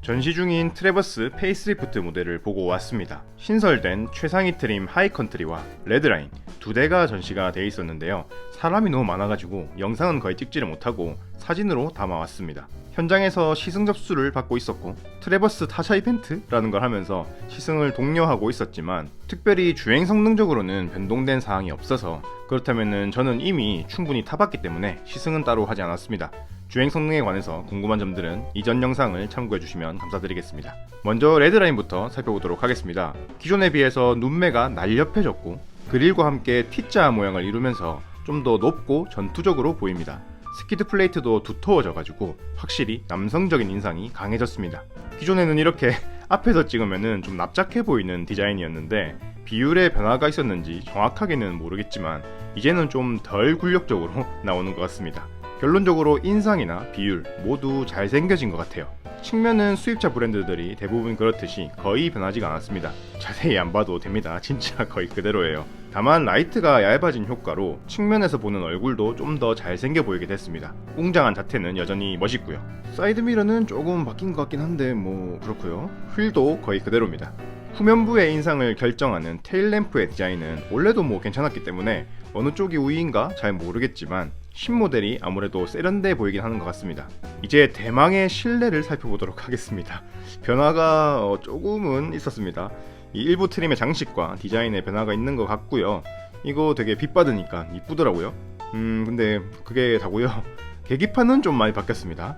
전시 중인 트레버스 페이스리프트 모델을 보고 왔습니다. 신설된 최상위 트림 하이컨트리와 레드라인 두 대가 전시가 돼 있었는데요. 사람이 너무 많아가지고 영상은 거의 찍지를 못하고 사진으로 담아왔습니다. 현장에서 시승 접수를 받고 있었고 트레버스 타샤 이벤트라는 걸 하면서 시승을 독려하고 있었지만 특별히 주행 성능적으로는 변동된 사항이 없어서 그렇다면은 저는 이미 충분히 타봤기 때문에 시승은 따로 하지 않았습니다. 주행 성능에 관해서 궁금한 점들은 이전 영상을 참고해 주시면 감사드리겠습니다. 먼저 레드라인부터 살펴보도록 하겠습니다. 기존에 비해서 눈매가 날렵해졌고 그릴과 함께 T자 모양을 이루면서 좀 더 높고 전투적으로 보입니다. 스키드 플레이트도 두터워져가지고 확실히 남성적인 인상이 강해졌습니다. 기존에는 이렇게 앞에서 찍으면은 좀 납작해 보이는 디자인이었는데 비율의 변화가 있었는지 정확하게는 모르겠지만 이제는 좀 덜 굴력적으로 나오는 것 같습니다. 결론적으로 인상이나 비율 모두 잘생겨진 것 같아요. 측면은 수입차 브랜드들이 대부분 그렇듯이 거의 변하지가 않았습니다. 자세히 안 봐도 됩니다. 진짜 거의 그대로예요. 다만 라이트가 얇아진 효과로 측면에서 보는 얼굴도 좀 더 잘생겨 보이게 됐습니다. 웅장한 자태는 여전히 멋있고요. 사이드 미러는 조금 바뀐 것 같긴 한데 뭐 그렇고요. 휠도 거의 그대로입니다. 후면부의 인상을 결정하는 테일 램프의 디자인은 원래도 뭐 괜찮았기 때문에 어느 쪽이 우위인가 잘 모르겠지만 신모델이 아무래도 세련돼 보이긴 하는 것 같습니다. 이제 대망의 실내를 살펴보도록 하겠습니다. 변화가 어, 조금은 있었습니다. 이 일부 트림의 장식과 디자인의 변화가 있는 것 같고요. 이거 되게 빛 받으니까 이쁘더라고요. 음 근데 그게 다고요. 계기판은 좀 많이 바뀌었습니다.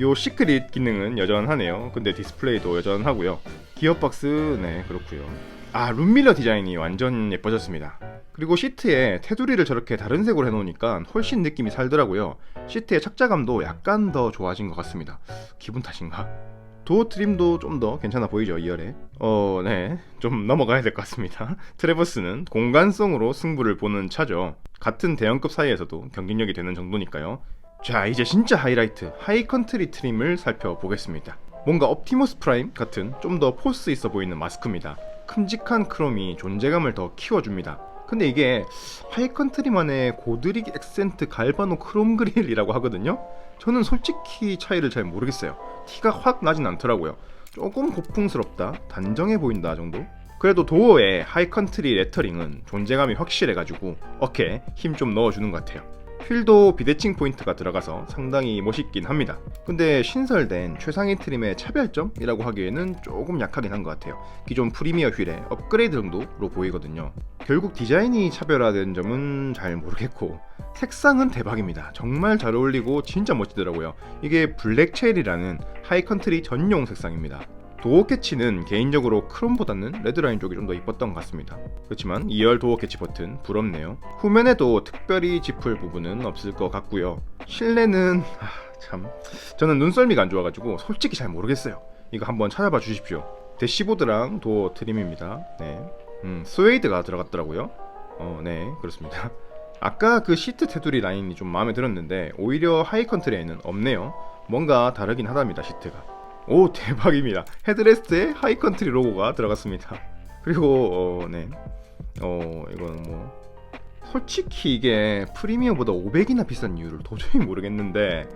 요 시크릿 기능은 여전하네요. 근데 디스플레이도 여전하고요. 기어박스 네 그렇고요. 아 룸밀러 디자인이 완전 예뻐졌습니다. 그리고 시트에 테두리를 저렇게 다른 색으로 해놓으니까 훨씬 느낌이 살더라고요. 시트의 착자감도 약간 더 좋아진 것 같습니다. 기분 탓인가? 도어 트림도 좀 더 괜찮아 보이죠 2열에 어, 네. 좀 넘어가야 될 것 같습니다. 트레버스는 공간성으로 승부를 보는 차죠. 같은 대형급 사이에서도 경쟁력이 되는 정도니까요. 자, 이제 진짜 하이라이트, 하이컨트리 트림을 살펴보겠습니다. 뭔가 옵티머스 프라임 같은 좀 더 포스 있어 보이는 마스크입니다. 큼직한 크롬이 존재감을 더 키워줍니다. 근데 이게 하이컨트리만의 고드릭 액센트 갈바노 크롬 그릴이라고 하거든요. 저는 솔직히 차이를 잘 모르겠어요. 티가 확 나진 않더라고요. 조금 고풍스럽다, 단정해 보인다 정도? 그래도 도어에 하이컨트리 레터링은 존재감이 확실해가지고 어깨에 힘 좀 넣어주는 것 같아요. 휠도 비대칭 포인트가 들어가서 상당히 멋있긴 합니다. 근데 신설된 최상위 트림의 차별점이라고 하기에는 조금 약하긴 한 것 같아요. 기존 프리미어 휠의 업그레이드 정도로 보이거든요. 결국 디자인이 차별화된 점은 잘 모르겠고 색상은 대박입니다. 정말 잘 어울리고 진짜 멋지더라고요. 이게 블랙 체일이라는 하이컨트리 전용 색상입니다. 도어 캐치는 개인적으로 크롬보다는 레드라인 쪽이 좀 더 이뻤던 것 같습니다. 그렇지만 2열 도어 캐치 버튼 부럽네요. 후면에도 특별히 짚을 부분은 없을 것 같고요. 실내는 아, 참 저는 눈썰미가 안 좋아가지고 솔직히 잘 모르겠어요. 이거 한번 찾아봐 주십시오. 대시보드랑 도어 트림입니다. 네, 음, 스웨이드가 들어갔더라고요. 어, 네 그렇습니다. 아까 그 시트 테두리 라인이 좀 마음에 들었는데 오히려 하이컨트리에는 없네요. 뭔가 다르긴 하답니다 시트가. 오 대박입니다. 헤드레스트에 하이컨트리 로고가 들어갔습니다. 그리고 어, 네, 어 이거는 뭐 솔직히 이게 프리미어보다 500이나 비싼 이유를 도저히 모르겠는데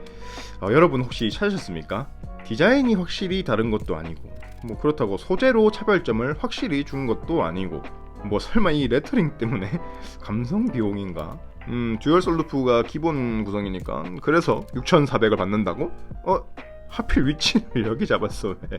어, 여러분 혹시 찾으셨습니까? 디자인이 확실히 다른 것도 아니고 뭐 그렇다고 소재로 차별점을 확실히 준 것도 아니고 뭐 설마 이 레터링 때문에 감성 비용인가? 음 듀얼 솔루프가 기본 구성이니까 그래서 6,400을 받는다고? 어 하필 위치를 여기 잡았어 왜?